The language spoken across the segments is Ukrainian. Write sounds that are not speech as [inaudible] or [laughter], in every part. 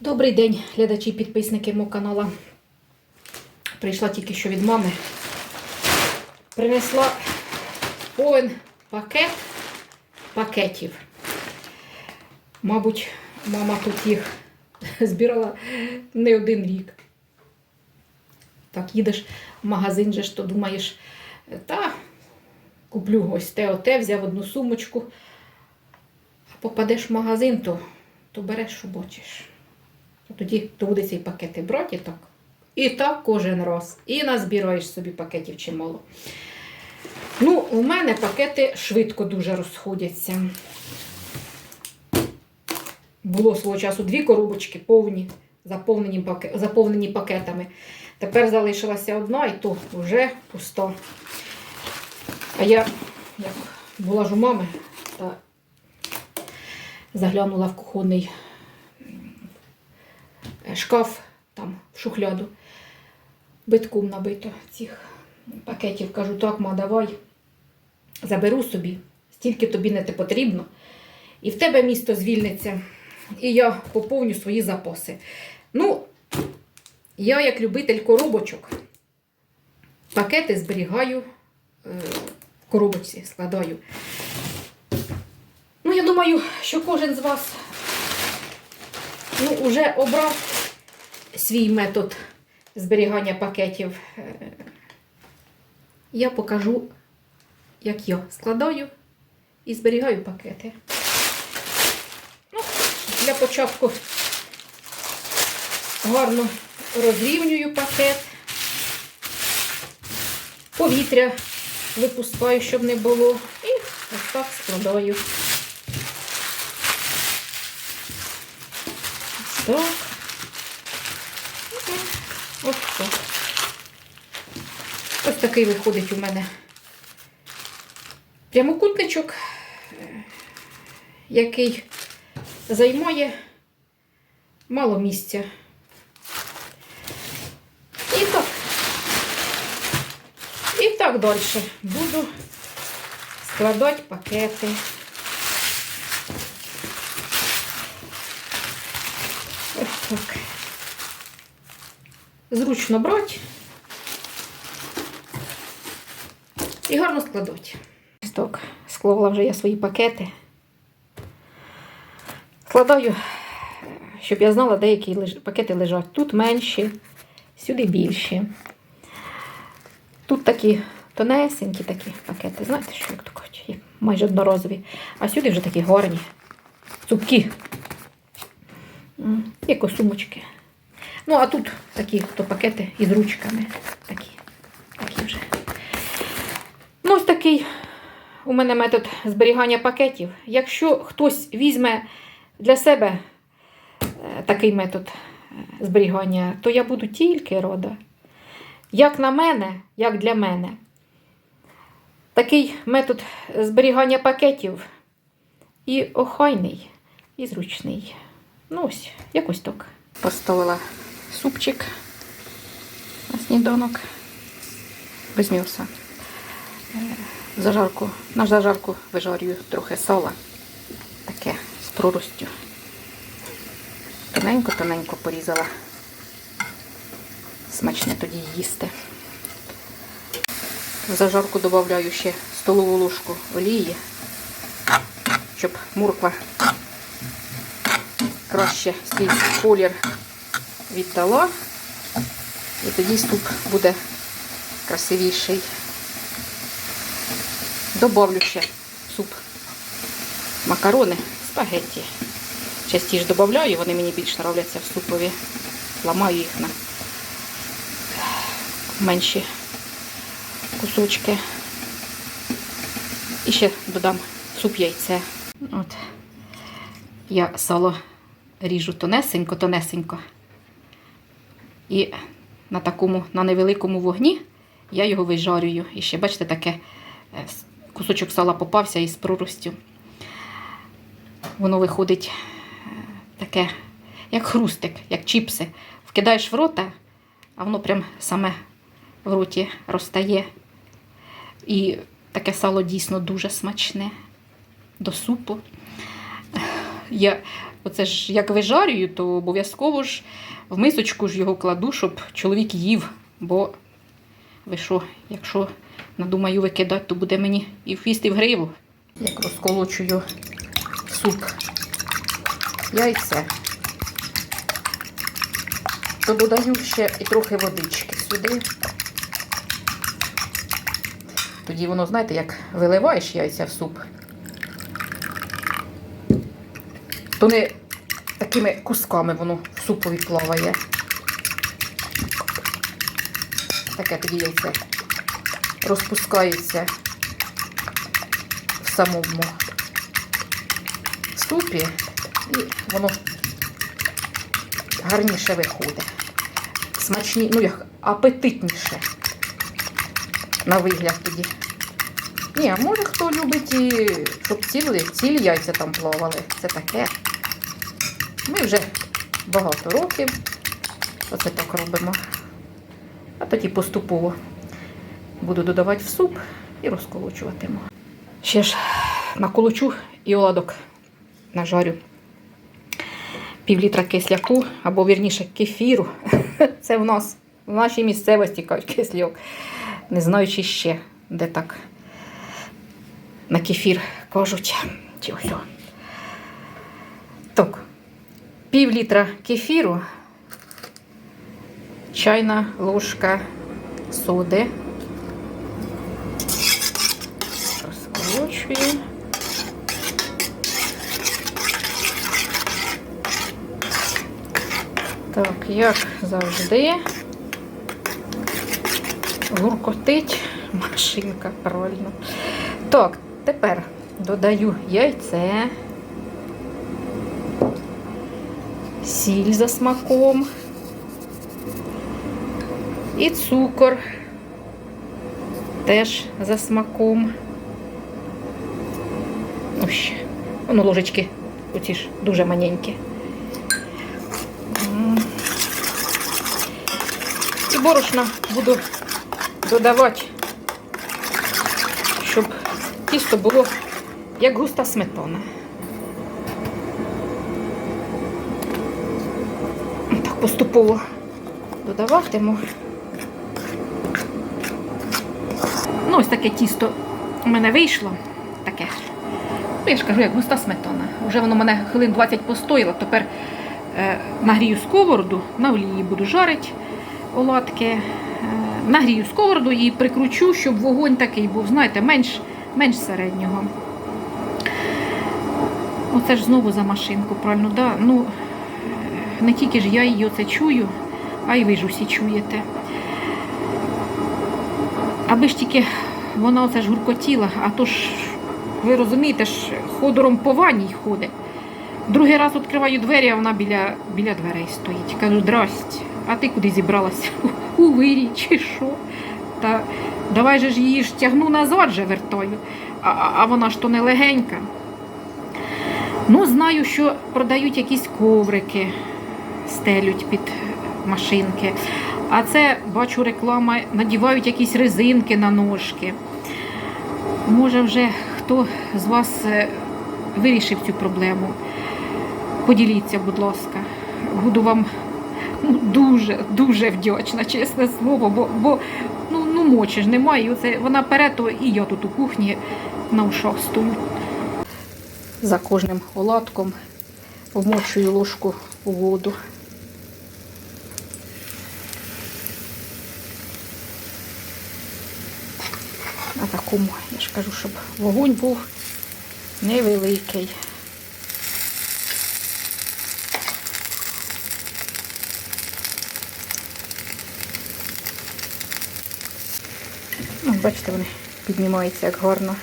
Добрий день, глядачі і підписники мого каналу. Прийшла тільки що від мами. Принесла повен пакет пакетів. Мабуть, мама тут їх [laughs] збирала не один рік. Так, їдеш в магазин, же ж, то думаєш, та куплю ось те, оте, взяв одну сумочку. А попадеш в магазин, то, то береш, що бачиш. То тоді доводиться і пакети брати і так. І так кожен раз. І назбираєш собі пакетів чимало. Ну, у мене пакети швидко дуже розходяться. Було свого часу дві коробочки повні, заповнені, заповнені пакетами. Тепер залишилася одна, і то вже пуста. А я, як була ж у мами, та заглянула в кухонний шкаф там в шухляду. Битком набито цих пакетів. Кажу, так, ма, давай заберу собі, стільки тобі не потрібно. І в тебе місто звільниться. І я поповню свої запаси. Ну, я, як любитель коробочок, пакети зберігаю е, в коробочці, складаю. Ну, я думаю, що кожен з вас ну, вже обрав свій метод зберігання пакетів. Е, Я покажу, як я складаю і зберігаю пакети. Ну, для початку гарно розрівнюю пакет. Повітря випускаю, щоб не було. І ось так складаю. Ось так. Ось так. Ось такий виходить у мене прямокутничок, е, який займає мало місця. І так. І так далі буду складати пакети. Ось так. Зручно брати і гарно складати. Ось Так, склала вже я свої пакети. Складаю, щоб я знала, де які леж- пакети лежать. Тут менші, сюди більші. Тут такі тонесенькі такі пакети. Знаєте, що як то кажуть, майже одноразові. А сюди вже такі гарні, цупкі. Як сумочки. Ну, а тут такі то пакети із ручками. У мене метод зберігання пакетів. Якщо хтось візьме для себе е, такий метод е, зберігання, то я буду тільки рада. Як на мене, як для мене. Такий метод зберігання пакетів і охайний, і зручний. Ну ось, якось так. Поставила супчик на сніданок без м'яса. Зажарку, на зажарку вижарюю трохи сала. Таке з проростю. Тоненько-тоненько порізала. Смачне тоді їсти. В зажарку додаю ще столову ложку олії, щоб морква краще свій колір віддала. І тоді суп буде красивіший. Добавлю ще суп макарони, спагетті. Частіше додаю, вони мені більш нравляться в супові. Ламаю їх на менші кусочки. І ще додам суп яйце. От. Я сало ріжу тонесенько, тонесенько. І на такому, на невеликому вогні я його вижарюю. І ще, бачите, таке е, кусочок сала попався із проростю. Воно виходить е, таке, як хрустик, як чіпси. Вкидаєш в рота, а воно прям саме в роті розтає. І таке сало дійсно дуже смачне до супу. Я оце ж як вижарюю, то обов'язково ж в мисочку ж його кладу, щоб чоловік їв. Бо ви що, якщо надумаю викидати, то буде мені і в хвіст, і в гриву. Як розколочую суп яйця, то додаю ще і трохи водички сюди. Тоді воно, знаєте, як виливаєш яйця в суп, то не такими кусками воно в супові плаває. Таке тоді яйце розпускається в самому супі, і воно гарніше виходить. Смачні, ну як апетитніше на вигляд тоді. Ні, а може хто любить, і, щоб цілі, цілі яйця там плавали. Це таке. Ми вже багато років оце так робимо. А тоді поступово буду додавати в суп і розколочуватиму. Ще ж наколочу і оладок нажарю. Пів літра кисляку, або вірніше кефіру. [laughs] Це в нас в нашій місцевості кажуть кисляк. Не знаю, чи ще де так на кефір кажуть. Так, пів літра кефіру, чайна ложка соди. Розколочую. Так, як завжди, гуркотить машинка, правильно. Так, тепер додаю яйце, сіль за смаком і цукор теж за смаком. Ну, ще. Ну, ложечки оці ж дуже маленькі. І борошна буду додавати, щоб тісто було як густа сметана. Так поступово додаватиму. Ну, ось таке тісто у мене вийшло. Ну, я ж кажу, як густа сметана. Вже воно мене хвилин 20 постояло. Тепер е, нагрію сковороду, на олії буду жарити оладки. Е, нагрію сковороду і прикручу, щоб вогонь такий був, знаєте, менш, менш середнього. Оце ж знову за машинку, правильно, да? Ну, е, не тільки ж я її оце чую, а й ви ж усі чуєте. Аби ж тільки вона оце ж гуркотіла, а то ж, ви розумієте, ж ходором по ванній ходить. Другий раз відкриваю двері, а вона біля, біля дверей стоїть. Кажу, здрасте, а ти куди зібралася? [laughs] У вирі чи що? Та давай же ж її ж тягну назад же вертаю. А, а- а вона ж то не легенька. Ну, знаю, що продають якісь коврики, стелють під машинки. А це, бачу, реклама, надівають якісь резинки на ножки. Може, вже хто з вас е, вирішив цю проблему? Поділіться, будь ласка. Буду вам ну, дуже, дуже вдячна, чесне слово, бо, бо ну, ну мочі ж немає. Оце вона пере, то і я тут у кухні на ушах стою. За кожним оладком вмочую ложку у воду. На такому, я ж кажу, щоб вогонь був невеликий. Ну, бачите, вони піднімаються як гарно.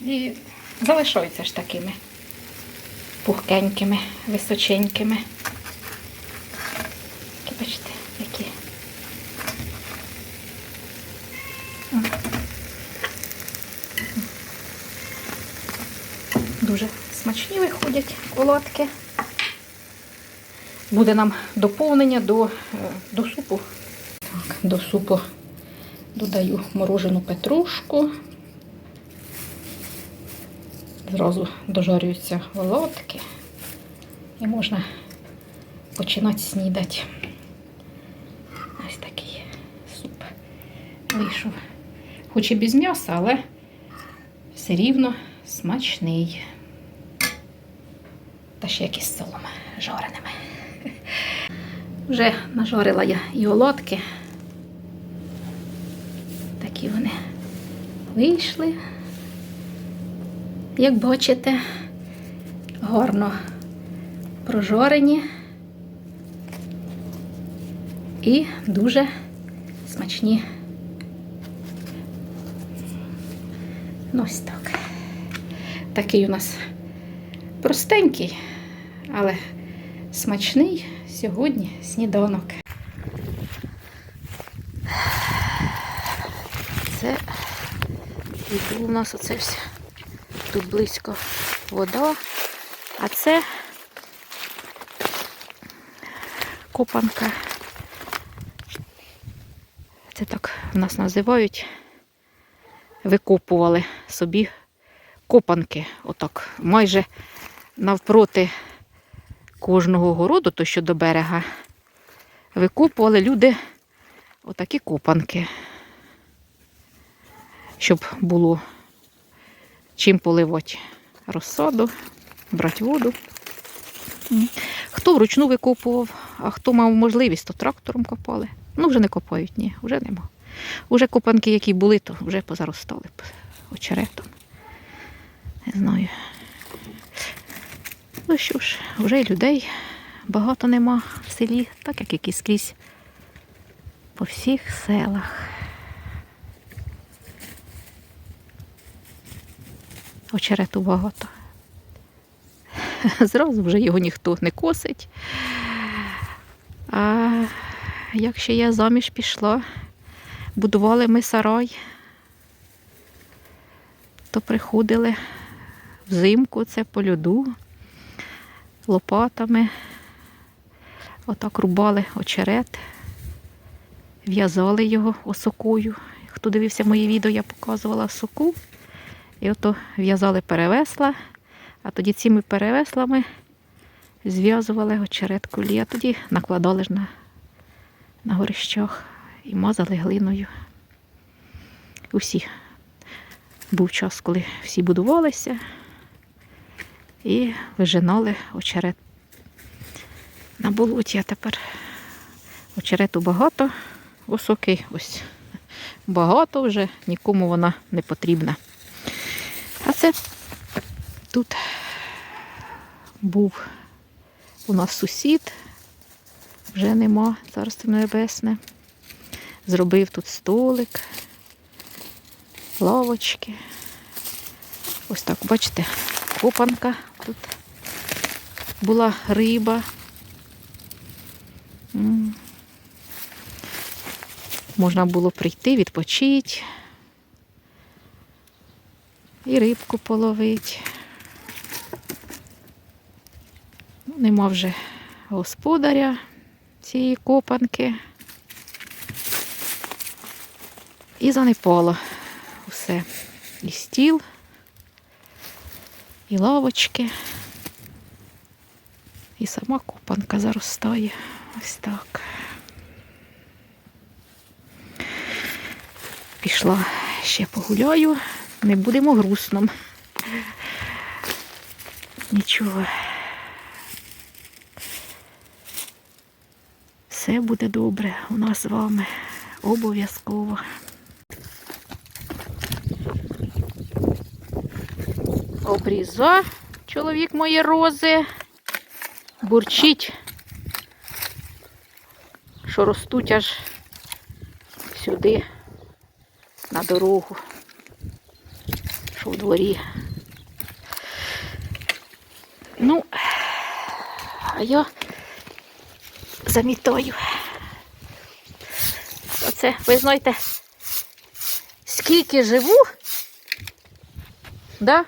І залишаються ж такими пухкенькими, височенькими. Такі, бачите, які. М. Дуже смачні виходять оладки. Буде нам доповнення до, е, до супу. Так, до супу додаю морожену петрушку. зразу дожарюються волотки. І можна починати снідати. Ось такий суп вийшов. Хоч і без м'яса, але все рівно смачний. Та ще якісь з солом жареними. Вже нажарила я і олотки. Такі вони вийшли. Як бачите, гарно прожорені і дуже смачні. Ну, ось так. Такий у нас простенький, але смачний сьогодні сніданок. Це і у нас оце все. Тут близько вода, а це копанка. Це так в нас називають. Викопували собі копанки. Отак, майже навпроти кожного городу, то що до берега, викопували люди отакі копанки, щоб було чим поливати розсаду, брати воду. Хто вручну викопував, а хто мав можливість, то трактором копали. Ну, вже не копають, ні, вже нема. Уже копанки, які були, то вже позаростали очеретом. Не знаю. Ну що ж, вже людей багато нема в селі, так як і скрізь по всіх селах. Очерету багато. Зразу вже його ніхто не косить. А як ще я заміж пішла, будували ми сарай, то приходили взимку це по льоду, лопатами. Отак рубали очерет, в'язали його осокою. Хто дивився мої відео, я показувала соку. І ото в'язали перевесла, а тоді цими перевеслами зв'язували очерет кулі, а тоді накладали ж на, на горищах і мазали глиною. Усі. Був час, коли всі будувалися і вижинали очерет на болоті, а тепер очерету багато, осоки ось багато вже, нікому вона не потрібна. А це тут був у нас сусід, вже нема, царство небесне. Зробив тут столик, лавочки. Ось так, бачите, копанка тут була риба. Можна було прийти, відпочити і рибку половити. Нема вже господаря цієї копанки. І занепало все. І стіл, і лавочки, і сама копанка заростає. Ось так. Пішла ще погуляю, не будемо грустном. Нічого. Все буде добре у нас з вами. Обов'язково. Обріза чоловік мої рози. Бурчить, що ростуть аж сюди, на дорогу, що в дворі. Ну, а я замітаю. Оце, ви знаєте, скільки живу, да?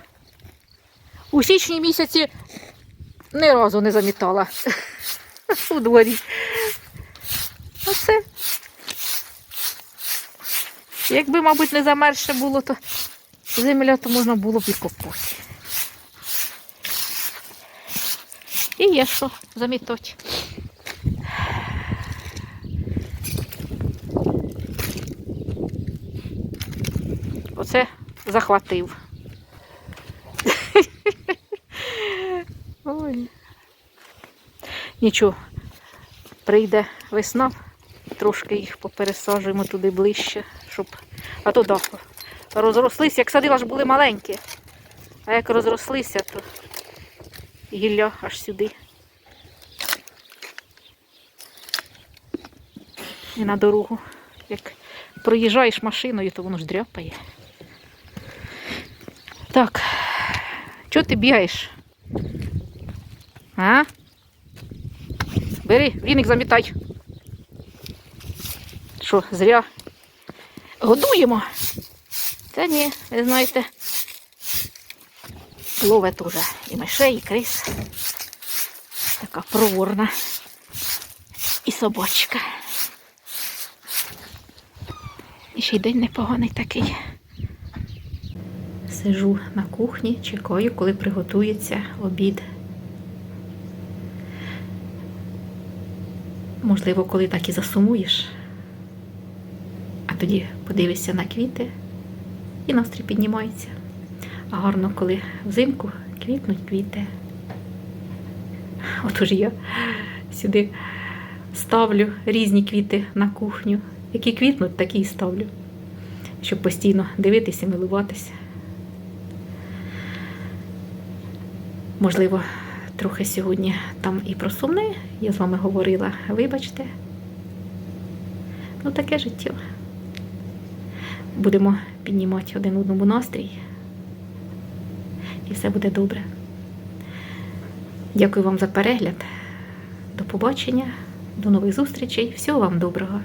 У січні місяці ні разу не замітала [laughs] у дворі. Оце. Якби, мабуть, не замерзше було, то земля, то можна було б і копати. І є що замітати. Оце захватив. Ой. Нічого, прийде весна, трошки їх попересаджуємо туди ближче, щоб. А то да, розрослися, як садила ж були маленькі. А як розрослися, то гілля аж сюди. І на дорогу. Як проїжджаєш машиною, то воно ж дряпає. Так, чого ти бігаєш? А? Бери, віник замітай. Що, зря годуємо? Та ні, ви знаєте, ловить уже і мишей, і крис. Така проворна. І собачка. І ще й день непоганий такий. Сижу на кухні, чекаю, коли приготується обід. Можливо, коли так і засумуєш, а тоді подивишся на квіти і настрій піднімається. А гарно, коли взимку квітнуть квіти. Отож я сюди ставлю різні квіти на кухню. Які квітнуть, такі і ставлю, щоб постійно дивитися, милуватися. Можливо, трохи сьогодні там і про сумне, я з вами говорила, вибачте. Ну, таке життя. Будемо піднімати один одному настрій. І все буде добре. Дякую вам за перегляд. До побачення, до нових зустрічей. Всього вам доброго.